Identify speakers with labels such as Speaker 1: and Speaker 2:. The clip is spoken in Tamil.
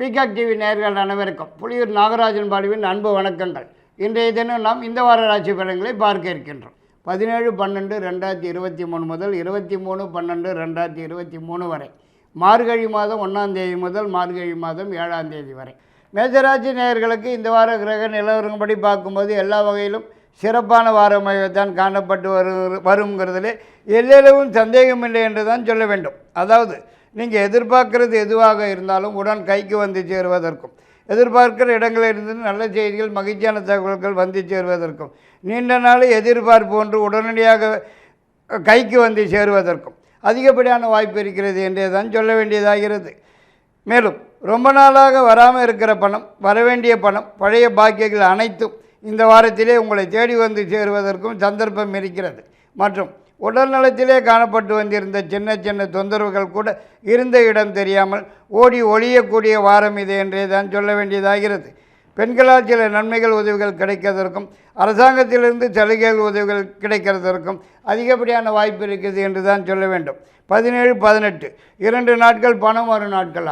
Speaker 1: பீகாக் டிவி நேயர்கள் அனைவருக்கும் புலியூர் நாகராஜன் பாலுவின் அன்பு வணக்கங்கள். இன்றைய தினம் நாம் இந்த வார ராசி பலன்களை பார்க்க இருக்கின்றோம். பதினேழு பன்னெண்டு ரெண்டாயிரத்தி இருபத்தி மூணு முதல் இருபத்தி மூணு பன்னெண்டு ரெண்டாயிரத்தி இருபத்தி மூணு வரை. மார்கழி மாதம் ஒன்றாந்தேதி முதல் மார்கழி மாதம் ஏழாம் தேதி வரை. மேஜராசி நேயர்களுக்கு இந்த வார கிரக நிலவரப்படி பார்க்கும்போது எல்லா வகையிலும் சிறப்பான வாரமாகத்தான் காணப்பட்டு வரு வருங்கிறதுலே எல்லளவும் சந்தேகமில்லை என்று தான் சொல்ல வேண்டும். அதாவது நீங்கள் எதிர்பார்க்கறது எதுவாக இருந்தாலும் உடன் கைக்கு வந்து சேருவதற்கும். எதிர்பார்க்கிற இடங்களில் இருந்து நல்ல செய்திகள் மகிழ்ச்சியான தகவல்கள் வந்து சேருவதற்கும். நீண்ட நாள் எதிர்பார்ப்பு ஒன்று உடனடியாக கைக்கு வந்து சேருவதற்கும். அதிகப்படியான வாய்ப்பு இருக்கிறது என்றே தான் சொல்ல வேண்டியதாகிறது. மேலும் ரொம்ப நாளாக வராமல் இருக்கிற பணம் வரவேண்டிய பணம் பழைய பாக்கியங்கள் அனைத்தும் இந்த வாரத்திலே உங்களை தேடி வந்து சேருவதற்கும் சந்தர்ப்பம் இருக்கிறது. மற்றும் உடல் நலத்திலே காணப்பட்டு வந்திருந்த சின்ன சின்ன தொந்தரவுகள் கூட இருந்த இடம் தெரியாமல் ஓடி ஒழியக்கூடிய வாரம் இது என்றே தான் சொல்ல வேண்டியதாகிறது. பெண்களால் சில நன்மைகள் உதவிகள் கிடைக்கிறதற்கும் அரசாங்கத்திலிருந்து சலுகைகள் உதவிகள் கிடைக்கிறதற்கும் அதிகப்படியான வாய்ப்பு இருக்குது என்று தான் சொல்ல வேண்டும். பதினேழு பதினெட்டு இரண்டு நாட்கள் பணம் வரும் நாட்கள்